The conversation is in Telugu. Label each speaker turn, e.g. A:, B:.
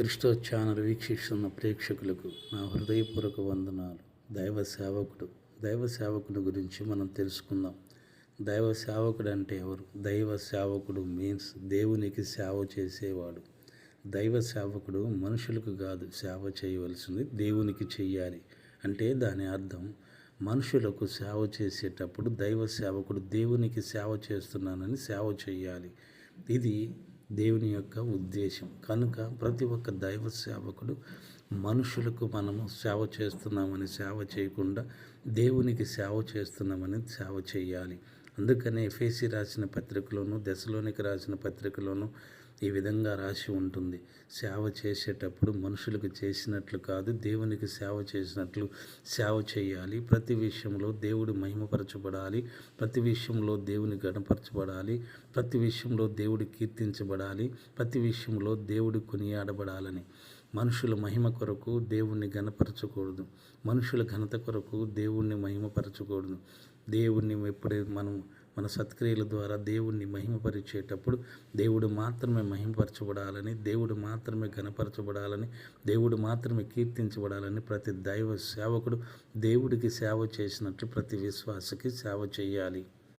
A: క్రిస్టో ఛానల్ వీక్షిస్తున్న ప్రేక్షకులకు నా హృదయపూర్వక వందనాలు. దైవ సేవకుడు దైవ సేవకుడు గురించి మనం తెలుసుకుందాం. దైవ సేవకుడు అంటే ఎవరు? దైవ సేవకుడు మీన్స్ దేవునికి సేవ చేసేవాడు. దైవ సేవకుడు మనుషులకు కాదు సేవ చేయవలసింది దేవునికి చెయ్యాలి. అంటే దాని అర్థం మనుషులకు సేవ చేసేటప్పుడు దైవ సేవకుడు దేవునికి సేవ చేస్తున్నానని సేవ చేయాలి ఇది దేవుని యొక్క ఉద్దేశం. కనుక ప్రతి ఒక్క దైవ సేవకుడు మనుషులకు మనము సేవ చేస్తున్నామని సేవ చేయకుండా దేవునికి సేవ చేస్తున్నామని సేవ చేయాలి. అందుకనే ఎఫేసి రాసిన పత్రికలోను దశలోనికి రాసిన పత్రికలోను ఈ విధంగా రాసి ఉంటుంది. సేవ చేసేటప్పుడు మనుషులకు చేసినట్లు కాదు దేవునికి సేవ చేసినట్లు సేవ చేయాలి. ప్రతి విషయంలో దేవుడు మహిమపరచబడాలి. ప్రతి విషయంలో దేవుని గణపరచబడాలి. ప్రతి విషయంలో దేవుడు కీర్తించబడాలి. ప్రతి విషయంలో దేవుడు కొనియాడబడాలని. మనుషుల మహిమ కొరకు దేవుణ్ణి గణపరచకూడదు. మనుషుల ఘనత కొరకు దేవుణ్ణి మహిమపరచకూడదు. దేవుణ్ణి ఎప్పుడే మనం మన సత్క్రియల ద్వారా దేవుణ్ణి మహిమపరిచేటప్పుడు దేవుడు మాత్రమే మహిమపరచబడాలని దేవుడు మాత్రమే గణపరచబడాలని దేవుడు మాత్రమే కీర్తించబడాలని ప్రతి దైవ సేవకుడు దేవుడికి సేవ చేసినట్లు ప్రతి విశ్వాసకి సేవ చేయాలి.